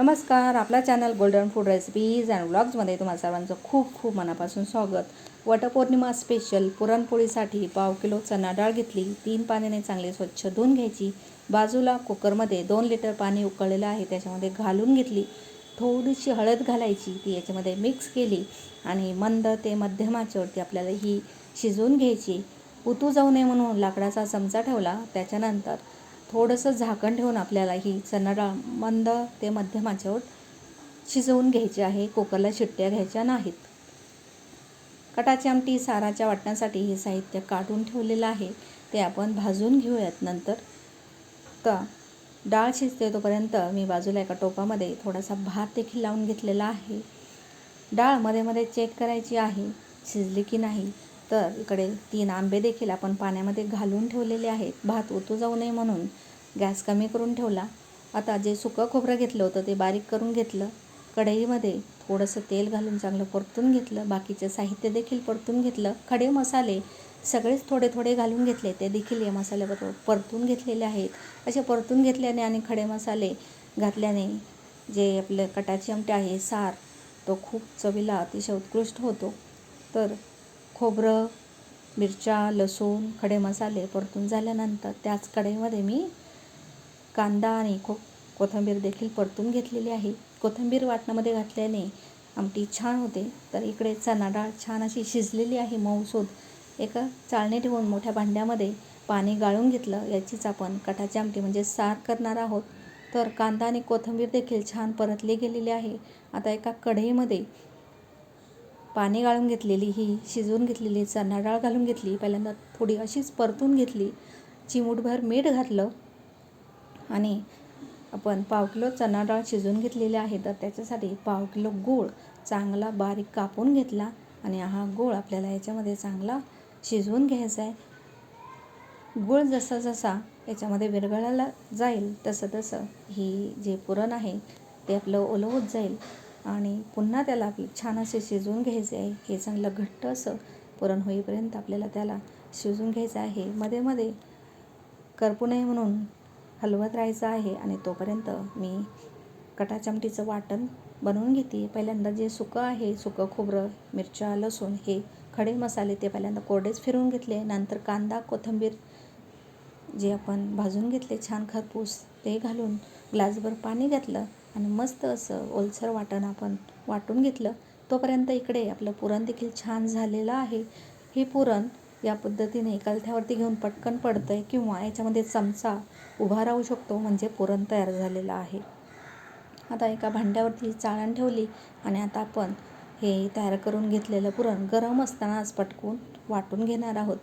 नमस्कार आपला channel golden food recipes and ब्लॉग्समध्ये तुम्हाला सर्वांचं खूप खूप मनापासून स्वागत. वटपौर्णिमा स्पेशल पुरणपोळीसाठी पाव किलो चणा डाळ घेतली तीन पाण्याने चांगले स्वच्छ धुवून घ्यायची. बाजूला कुकरमध्ये दोन लिटर पाणी उकळलेलं आहे त्याच्यामध्ये घालून घेतली. थोडीशी हळद घालायची ती याच्यामध्ये मिक्स केली आणि मंद ते मध्यमाच्यावरती आपल्याला ही शिजवून घ्यायची. उतू जाऊ नये म्हणून लाकडाचा चमचा ठेवला त्याच्यानंतर थोडंसं झाकण ठेवून आपल्याला ही चणा डाळ मंद ते मध्यम आचेवर शिजवून घ्यायची आहे. कुकरला शिट्ट्या घ्यायच्या नाहीत. कटाची आमटी साराच्या वाटण्यासाठी हे साहित्य काढून ठेवलेलं आहे. ते आपण भाजून घेऊयात नंतर. तर डाळ शिजते तोपर्यंत मी बाजूला एका टोपामध्ये थोडासा भात देखील लावून घेतलेला आहे. डाळमध्ये मध्ये चेक करायची आहे. शिजली की नाही? तर इकडे तीन आंबे देखील आपण पाण्यामध्ये घालून ठेवलेले आहेत. भात ओतू जाऊ नये म्हणून गॅस कमी करून ठेवला. आता जे सुकं खोबरं घेतलं होतं ते बारीक करून घेतलं. कढईमध्ये थोडंसं तेल घालून चांगलं परतून घेतलं. बाकीचं साहित्य देखील परतून घेतलं. खडे मसाले सगळेच थोडे थोडे घालून घेतले. ते देखील या मसाल्याबरोबर परतून घेतलेले आहेत. असे परतून घेतल्याने आणि खडे मसाले घातल्याने जे आपलं कटाची आमटे आहे सार तो खूप चवीला अतिशय उत्कृष्ट होतो. तर खोबरं मिरच्या लसूण खडे मसाले परतून झाल्यानंतर त्याच कढईमध्ये मी कांदा आणि खो कोथिंबीर देखील परतून घेतलेली आहे. कोथिंबीर वाटणामध्ये घातल्याने आमटी छान होते. तर इकडे चणा डाळ छान अशी शिजलेली आहे मऊसूद एका चाळणी ठेवून मोठ्या भांड्यामध्ये पाणी गाळून घेतलं. याचीच आपण कटाची आमटी म्हणजे सार करणार आहोत. तर कांदा आणि कोथिंबीर देखील छान परतली गेलेली आहे. आता एका कढईमध्ये पाणी गाळून घेतलेली ही शिजवून घेतलेली चणा डाळ घालून घेतली पहिल्यांदा थोडी अशीच परतून घेतली चिमूटभर मीठ घातलं आणि आपण पाव किलो चणा डाळ शिजवून घेतलेली आहे तर त्याच्यासाठी पाव किलो गूळ चांगला बारीक कापून घेतला आणि हा गूळ आपल्याला याच्यामध्ये चांगला शिजवून घ्यायचा आहे. गूळ जसा जसा याच्यामध्ये विरघळायला जाईल तसं तसं ही जे पुरण आहे ते आपलं ओलं होत जाईल. आणि पुन्हा त्याला आपलं छान असे शिजवून घ्यायचे आहे. हे चांगलं घट्ट असं पुरण होईपर्यंत आपल्याला त्याला शिजवून घ्यायचं आहे. मध्ये मध्ये करपू नये म्हणून हलवत राहायचं आहे आणि तोपर्यंत मी कटा चमटीचं वाटण बनवून घेते. पहिल्यांदा जे सुकं आहे सुकं खोबरं मिरच्या लसूण हे खडे मसाले ते पहिल्यांदा कोरडेच फिरवून घेतले. नंतर कांदा कोथिंबीर जे आपण भाजून घेतले छान खरपूस ते घालून ग्लासभर पाणी घातलं. आणि मस्त असं ओलसर वाटण आपण वाटून घेतलं तोपर्यंत इकडे आपलं पुरण देखील छान झालेलं आहे. हे पुरण या पद्धतीने कलथ्यावरती घेऊन पटकन पडतं आहे किंवा याच्यामध्ये चमचा उभा राहू शकतो म्हणजे पुरण तयार झालेलं आहे. आता एका भांड्यावरती चाळण ठेवली आणि आता आपण हे तयार करून घेतलेलं पुरण गरम असतानाच पटकून वाटून घेणार आहोत.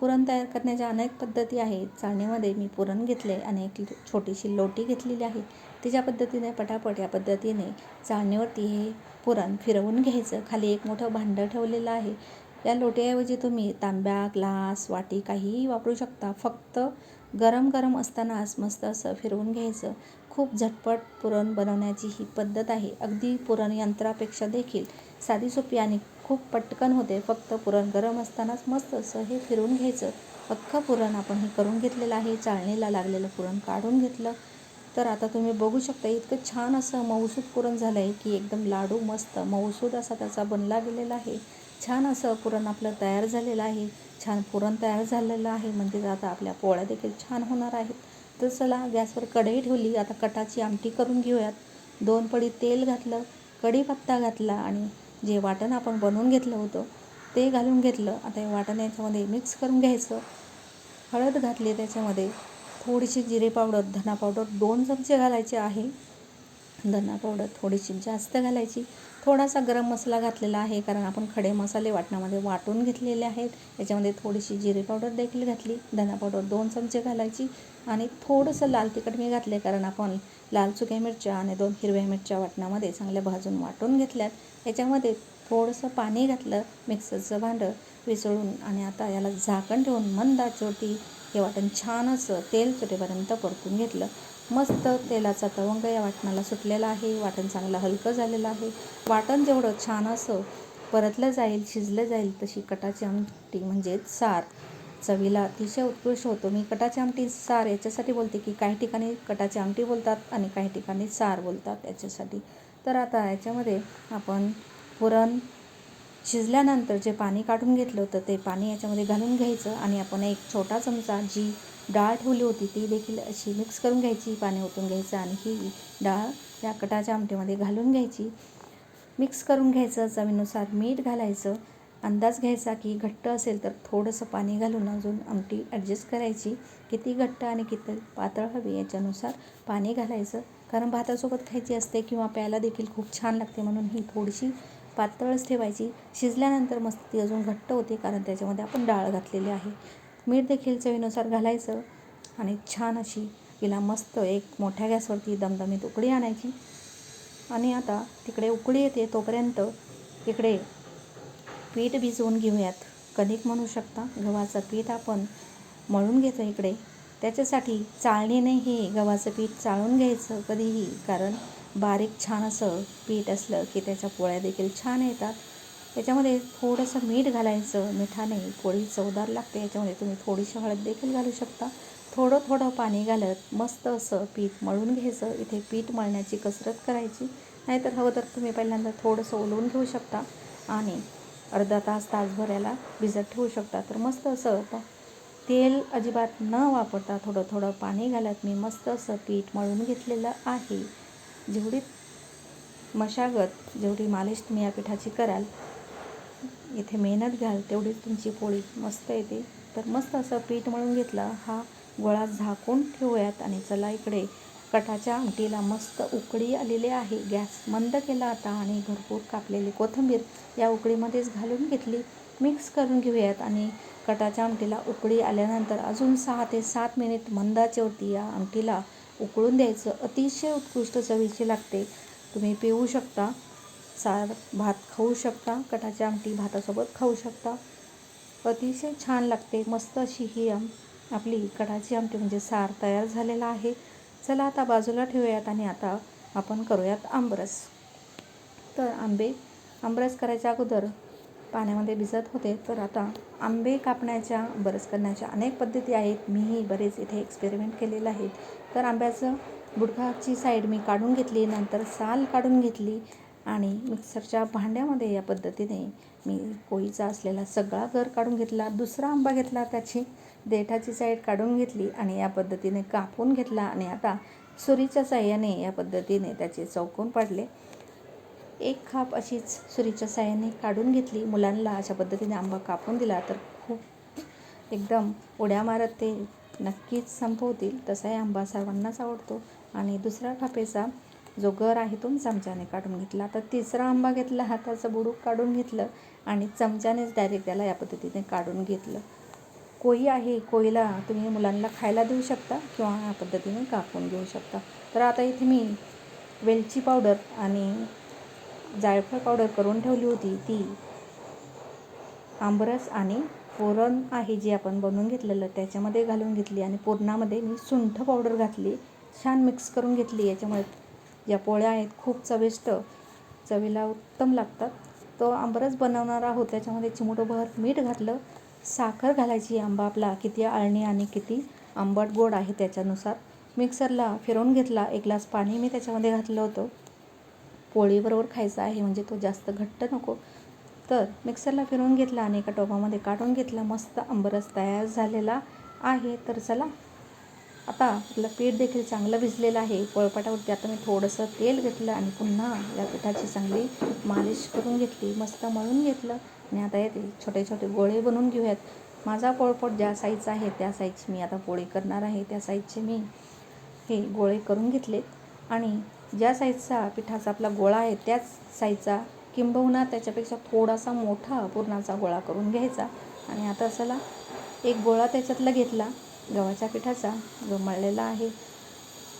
पुरण तयार करण्याच्या अनेक पद्धती आहेत. चाळणीमध्ये मी पुरण घेतले आणि एक छोटीशी लोटी घेतलेली आहे. तिच्या पद्धतीने पटापट या पद्धतीने चाळणीवरती हे पुरण फिरवून घ्यायचं. खाली एक मोठं भांडं ठेवलेलं आहे. या लोटीऐवजी तुम्ही तांब्या ग्लास वाटी काहीही वापरू शकता. फक्त गरम गरम असतानाच मस्त असं फिरवून घ्यायचं. खूप झटपट पुरण बनवण्याची ही पद्धत आहे. अगदी पुरण यंत्रापेक्षा देखील साधी सोपी आणि खूप पटकन होते. फक्त पुरण गरम असतानाच मस्त असं हे फिरून घ्यायचं. अख्खं पुरण आपण हे करून घेतलेलं आहे. चाळणीला लागलेलं पुरण काढून घेतलं. तर आता तुम्ही बघू शकता इतकं छान असं मऊसूद पुरण झालं आहे की एकदम लाडू मस्त मऊसूद असा त्याचा बनला गेलेला आहे. छान असं पुरण आपलं तयार झालेलं आहे. छान पुरण तयार झालेलं आहे. म्हणजे आता आपल्या पोळ्या देखील छान होणार आहेत. तर चला गॅसवर कढई ठेवली. आता कटाची आमटी करून घेऊयात. दोन पडी तेल घातलं कढीपत्ता घातला आणि जे वाटण आपण बनवून घेतलं होतं ते घालून घेतलं. आता हे वाटण याच्यामध्ये मिक्स करून घ्यायचं. हळद घातली त्याच्यामध्ये. थोडीशी जिरे पावडर धना पावडर दोन चमचे घालायचे आहे. धना पावडर थोडीशी जास्त घालायची. थोडासा गरम मसाला घातलेला आहे कारण आपण खडे मसाले वाटणामध्ये वाटून घेतलेले आहेत. याच्यामध्ये थोडीशी जिरे पावडर देखील घातली. धना पावडर दोन चमचे घालायची. आणि थोडंसं लाल तिखट मी घातले कारण आपण लाल चुक्या मिरच्या आणि दोन हिरव्या मिरच्या वाटणामध्ये चांगल्या भाजून वाटून घेतल्यात. याच्यामध्ये थोडंसं पाणी घातलं मिक्सरचं भांडं विसळून आणि आता याला झाकण ठेवून मंद आचेवरती हे वाटण छान असं तेल सुटेपर्यंत परतून घेतलं. मस्त तेलाचा तवंग या वाटणाला सुटलेला आहे. वाटण चांगलं हलकं झालेलं आहे. वाटण जेवढं छान असं परतलं जाईल शिजलं जाईल तशी कटाची आमटी म्हणजेच सार चवीला अतिशय उत्कृष्ट होतो. मी कटाची आमटी सार याच्यासाठी बोलते की काही ठिकाणी कटाची आमटी बोलतात आणि काही ठिकाणी सार बोलतात याच्यासाठी. तर आता याच्यामध्ये आपण पुरण शिजल्यानंतर जे पाणी काढून घेतलं होतं ते पाणी याच्यामध्ये घालून घ्यायचं आणि आपण एक छोटा चमचा जी डाळ ठेवली होती ती देखील अशी मिक्स करून घ्यायची पाणी ओतून घ्यायचं आणि ही डाळ या कटाच्या आमटीमध्ये घालून घ्यायची. मिक्स करून घ्यायचं चवीनुसार मीठ घालायचं अंदाज घ्यायचा की घट्ट असेल तर थोडंसं पाणी घालून अजून आमटी ॲडजस्ट करायची. किती घट्ट आणि किती पातळ हवी याच्यानुसार पाणी घालायचं. कारण भातासोबत खायची असते किंवा प्यायला देखील खूप छान लागते म्हणून ही थोडीशी पातळच ठेवायची. शिजल्यानंतर मस्त ती अजून घट्ट होते कारण त्याच्यामध्ये आपण डाळ घातलेली आहे. मीठ देखील चवीनुसार घालायचं आणि छान अशी तिला मस्त एक मोठ्या गॅसवरती दमदमीत उकळी आणायची. आणि आता तिकडे उकळी येते तोपर्यंत इकडे पीठ भिजवून घेऊयात. कणिक म्हणू शकता. गव्हाचं पीठ आपण मळून घेतो इकडे. त्याच्यासाठी चाळणीने हे गव्हाचं पीठ चाळून घ्यायचं कधीही कारण बारीक छान असं पीठ असलं की त्याच्या पोळ्या देखील छान येतात. त्याच्यामध्ये थोडंसं मीठ घालायचं. मिठाने पोळी चवदार लागते. याच्यामध्ये तुम्ही थोडीशी हळद देखील घालू शकता. थोडं थोडं पाणी घालत मस्त असं पीठ मळून घ्यायचं. इथे पीठ मळण्याची कसरत करायची. नाहीतर हवं तर तुम्ही पहिल्यांदा थोडंसं ओलवून घेऊ शकता. आणि अर्धा तास तासभर याला भिजत ठेवू शकता. तर मस्त असं तेल अजिबात न वापरता थोडं थोडं पाणी घालत मी मस्त असं पीठ मळून घेतलेलं आहे. जेवढी मशागत जेवढी मालिश तुम्ही या पिठाची कराल इथे मेहनत घ्याल तेवढीच तुमची पोळी मस्त येते. तर मस्त असं पीठ मळून घेतलं हा गोळा झाकून ठेवूयात आणि चला इकडे कटाच्या आमटीला मस्त उकळी आलेली आहे. गॅस मंद केला आता आणि भरपूर कापलेली कोथिंबीर या उकळीमध्येच घालून घेतली. मिक्स करून घेऊयात आणि कटाच्या आमटीला उकळी आल्यानंतर अजून सहा ते सात मिनिट मंदाच्यावरती या आमटीला उकळून द्यायचं. अतिशय उत्कृष्ट चवीची लागते. तुम्ही पिऊ शकता सार भात खाऊ शकता कटाची आमटी भातासोबत खाऊ शकता. अतिशय छान लागते. मस्त अशी ही आम आपली कटाची आमटी म्हणजे सार तयार झालेला आहे. चला आता बाजूला ठेवूयात आणि आता आपण करूयात आंबरस तर आंबे आंबरस करायच्या अगोदर पाण्यामध्ये भिजत होते. तर आता आंबे कापण्याच्या बरस करण्याच्या अनेक पद्धती आहेत. मीही बरेच इथे एक्सपेरिमेंट केलेलं आहेत. तर आंब्याचं बुडखाची साईड मी काढून घेतली नंतर साल काढून घेतली आणि मिक्सरच्या भांड्यामध्ये या पद्धतीने मी कोळीचा असलेला सगळा घर काढून घेतला. दुसरा आंबा घेतला त्याची. देठाची साईड काढून घेतली आणि या पद्धतीने कापून घेतला आणि आता सुरीच्या साह्याने या पद्धतीने त्याचे चौकोन पाडले. एक खाप अशीच सुरीच्या साह्याने काढून घेतली. मुलांना अशा पद्धतीने आंबा कापून दिला तर खूप एकदम उड्या मारत ते नक्कीच संपवतील. तसाही आंबा सर्वांनाच आवडतो. आणि दुसऱ्या खापेचा जो गर आहे तो चमच्याने काढून घेतला. तर तिसरा आंबा घेतला. हाताचं बुडूक काढून घेतलं आणि चमच्यानेच डायरेक्ट त्याला या पद्धतीने काढून घेतलं. कोळी आहे कोळीला तुम्ही मुलांना खायला देऊ शकता किंवा या पद्धतीने कापून घेऊ शकता. तर आता इथे मी वेलची पावडर आणि जायफळ पावडर करून ठेवली होती. ती आंबरस आणि पुरण आहे जी आपण बनवून घेतलेलं त्याच्यामध्ये घालून घेतली आणि पुरणामध्ये मी सुंठ पावडर घातली. छान मिक्स करून घेतली. याच्यामुळे ज्या पोळ्या आहेत खूप चविष्ट चवीला उत्तम लागतात. तो आंबरस बनवणार आहोत त्याच्यामध्ये चिमुटोभर मीठ घातलं. साखर घालायची आंबा आपला किती आळणी आणि किती आंबट गोड आहे त्याच्यानुसार. मिक्सरला फिरवून घेतला एक ग्लास पाणी मी त्याच्यामध्ये घातलं होतं. पोळीबरोबर खायचा आहे म्हणजे तो जास्त घट्ट नको. तर मिक्सरला फिरवून घेतला आणि एका टोपामध्ये काढून घेतला मस्त आंबरस तयार झालेला आहे. तर चला आता आपलं पीठ देखील चांगलं भिजलेलं आहे. पोळपाटावरती आता मी थोडंसं तेल घेतलं आणि पुन्हा या पिठाची चांगली मालिश करून घेतली मस्त मळून घेतलं. आणि आता येते. छोटे छोटे गोळे बनवून घेऊयात. माझा पोळपट ज्या साईजचा आहे त्या साईजची मी आता पोळी करणार आहे. त्या साईजचे मी हे गोळे करून घेतलेत. आणि ज्या साईजचा पिठाचा आपला गोळा आहे त्याच साईजचा किंबहुना त्याच्यापेक्षा थोडासा मोठा पुरणाचा गोळा करून घ्यायचा. आणि आता चला एक गोळा त्याच्यातला घेतला. गव्हाच्या पिठाचा जो मळलेला आहे.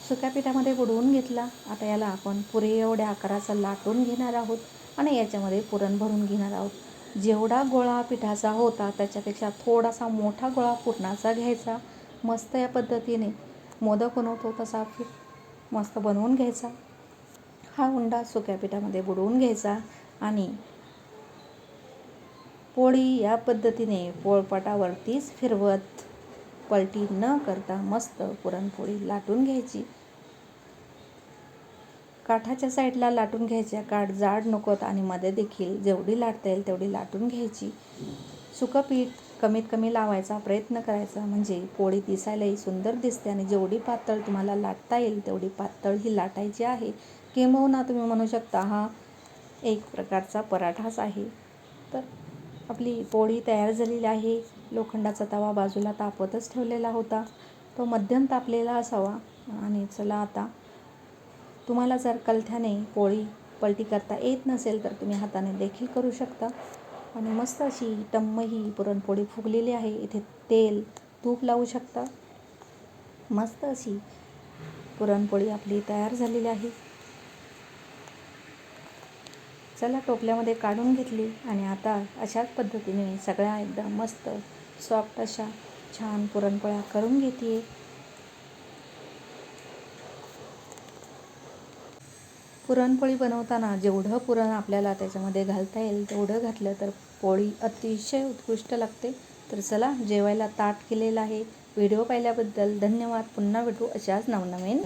सुक्या पिठामध्ये बुडवून घेतला. आता याला आपण पुरे एवढ्या आकाराचा लाटून घेणार आहोत. आणि याच्यामध्ये पुरण भरून घेणार आहोत. जेवढा गोळा पिठाचा होता त्याच्यापेक्षा थोडासा मोठा गोळा पुरणाचा घ्यायचा. मस्त या पद्धतीने. मोदक बनवतो तसा मस्त बनवून घ्यायचा. हा उंडा सुक्या पिठामध्ये बुडवून घ्यायचा आणि पोळी या पद्धतीने पोळपाटावरतीच फिरवत. पलटी न करता मस्त पुरणपोळी लाटून घ्यायची. काठाच्या साईडला लाटून घ्यायच्या. काठ जाड नकोत आणि मध्ये देखील जेवढी लाटता येईल तेवढी लाटून घ्यायची. सुकं पीठ कमीत कमी लावायचा प्रयत्न करायचा. म्हणजे पोळी दिसायलाही सुंदर दिसते आणि जेवढी पातळ तुम्हाला लाटता येईल तेवढी पातळ ही लाटायची आहे. किंबहुना तुम्ही म्हणू शकता हा एक प्रकारचा पराठाच आहे. तर आपली पोळी तयार झालेली आहे. लोखंडाचा तवा बाजूला तापवतच ठेवलेला होता. तो मध्यम तापलेला असावा. आणि चला आता तुम्हाला जर कलथ्याने पोळी पलटी करता येत नसेल तर तुम्ही हाताने देखील करू शकता. आणि मस्त अशी टम्म ही पुरणपोळी फुगलेली आहे. इथे तेल तूप लावू शकता. मस्त अशी पुरणपोळी आपली तयार झालेली आहे. चला टोपल्यामध्ये काढून घेतली आणि आता अशाच पद्धतीने सगळ्या एकदम मस्त सॉफ्ट अशा छान पुरणपोळ्या करून घेते पुरणपोळी बनवताना जेवढं पुरण आपल्याला त्याच्यामध्ये घालता येईल तेवढं घातलं तर पोळी अतिशय उत्कृष्ट लागते. तर चला जेवायला ताट केलेलं आहे. व्हिडिओ पाहिल्याबद्दल धन्यवाद. पुन्हा भेटू अशाच नवनवीन